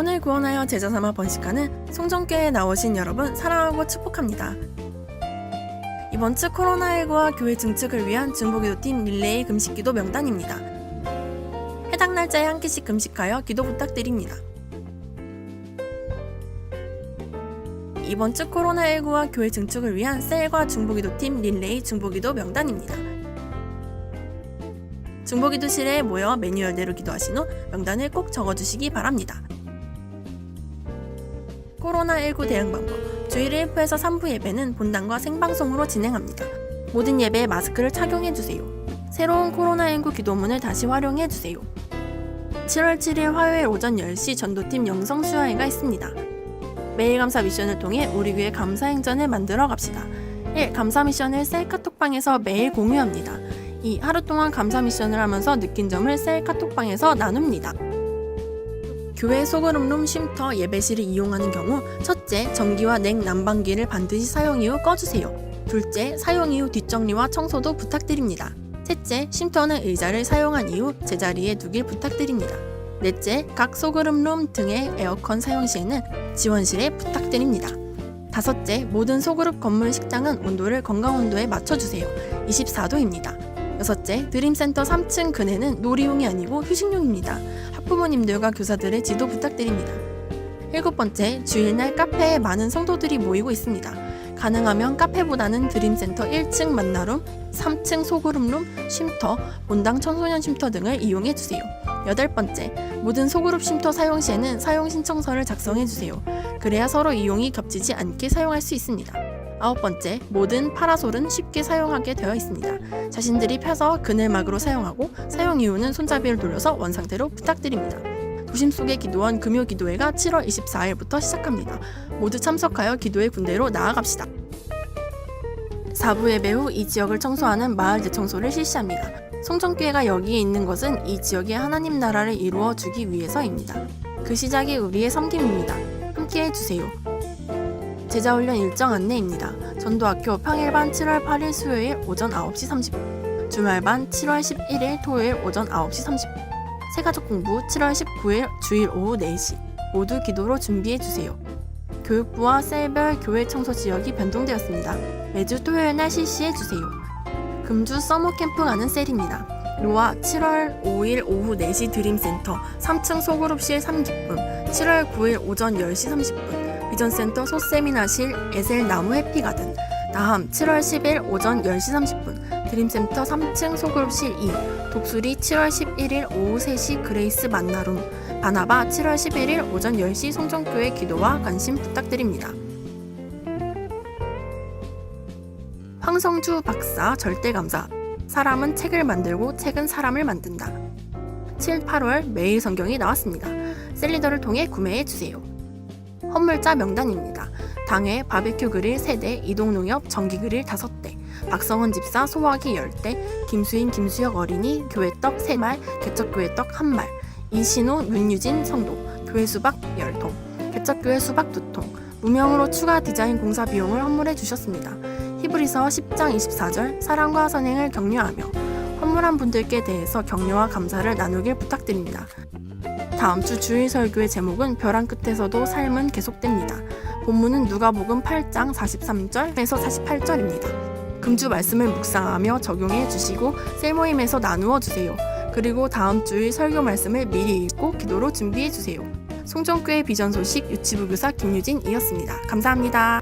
영혼을 구원하여 제자 삼아 번식하는 송정교회에 나오신 여러분 사랑하고 축복합니다. 이번 주 코로나19와 교회 증축을 위한 중보기도팀 릴레이 금식기도 명단입니다. 해당 날짜에 한 끼씩 금식하여 기도 부탁드립니다. 이번 주 코로나19와 교회 증축을 위한 셀과 중보기도팀 릴레이 중보기도 명단입니다. 중보기도실에 모여 매뉴얼대로 기도하신 후 명단을 꼭 적어주시기 바랍니다. 코로나19 대응 방법 주일 1부에서 3부 예배는 본당과 생방송으로 진행합니다. 모든 예배에 마스크를 착용해주세요. 새로운 코로나19 기도문을 다시 활용해주세요. 7월 7일 화요일 오전 10시 전도팀 영성 수화회가 있습니다. 매일 감사 미션을 통해 우리 교회 감사 행전을 만들어 갑시다. 1. 감사 미션을 셀 카톡방에서 매일 공유합니다. 2. 하루 동안 감사 미션을 하면서 느낀 점을 셀 카톡방에서 나눕니다. 교회 소그룹룸 쉼터 예배실을 이용하는 경우 첫째, 전기와 냉 난방기를 반드시 사용 이후 꺼주세요. 둘째, 사용 이후 뒷정리와 청소도 부탁드립니다. 셋째, 쉼터는 의자를 사용한 이후 제자리에 두길 부탁드립니다. 넷째, 각 소그룹룸 등의 에어컨 사용 시에는 지원실에 부탁드립니다. 다섯째, 모든 소그룹 건물 식장은 온도를 건강 온도에 맞춰주세요. 24도입니다. 여섯째, 드림센터 3층 근해는 놀이용이 아니고 휴식용입니다. 학부모님들과 교사들의 지도 부탁드립니다. 일곱 번째, 주일날 카페에 많은 성도들이 모이고 있습니다. 가능하면 카페보다는 드림센터 1층 만나룸, 3층 소그룹룸, 쉼터, 본당 청소년 쉼터 등을 이용해 주세요. 여덟 번째, 모든 소그룹 쉼터 사용 시에는 사용 신청서를 작성해 주세요. 그래야 서로 이용이 겹치지 않게 사용할 수 있습니다. 아홉 번째, 모든 파라솔은 쉽게 사용하게 되어 있습니다. 자신들이 펴서 그늘막으로 사용하고 사용 이후는 손잡이를 돌려서 원상태로 부탁드립니다. 도심 속의 기도원 금요 기도회가 7월 24일부터 시작합니다. 모두 참석하여 기도의 군대로 나아갑시다. 4부 예배 후 이 지역을 청소하는 마을 대청소를 실시합니다. 송정교회가 여기에 있는 것은 이 지역의 하나님 나라를 이루어 주기 위해서입니다. 그 시작이 우리의 섬김입니다. 함께 해주세요. 제자훈련 일정 안내입니다. 전도학교 평일반 7월 8일 수요일 오전 9시 30분, 주말반 7월 11일 토요일 오전 9시 30분, 새가족 공부 7월 19일 주일 오후 4시, 모두 기도로 준비해 주세요. 교육부와 셀별 교회 청소 지역이 변동되었습니다. 매주 토요일 날 실시해 주세요. 금주 서머 캠프 가는 셀입니다. 로아 7월 5일 오후 4시 드림센터 3층 소그룹실 30분 7월 9일 오전 10시 30분 비전센터 소세미나실 에셀 나무 해피가든 나함 7월 10일 오전 10시 30분 드림센터 3층 소그룹실 2 독수리 7월 11일 오후 3시 그레이스 만나룸 바나바 7월 11일 오전 10시 송정교회 기도와 관심 부탁드립니다. 황성주 박사 절대감사 사람은 책을 만들고 책은 사람을 만든다. 7, 8월 매일 성경이 나왔습니다. 셀리더를 통해 구매해 주세요. 헌물자 명단입니다. 당회 바베큐 그릴 3대, 이동농협 전기 그릴 5대, 박성원 집사 소화기 10대, 김수인 김수혁 어린이 교회떡 3말, 개척교회 떡 1말, 이신호 윤유진 성도, 교회 수박 10통, 개척교회 수박 2통, 무명으로 추가 디자인 공사 비용을 헌물해 주셨습니다. 히브리서 10장 24절 사랑과 선행을 격려하며 헌물한 분들께 대해서 격려와 감사를 나누길 부탁드립니다. 다음 주 주일 설교의 제목은 벼랑 끝에서도 삶은 계속됩니다. 본문은 누가복음 8장 43절에서 48절입니다. 금주 말씀을 묵상하며 적용해 주시고 셀 모임에서 나누어 주세요. 그리고 다음 주일 설교 말씀을 미리 읽고 기도로 준비해 주세요. 송정교회 비전 소식 유치부 교사 김유진이었습니다. 감사합니다.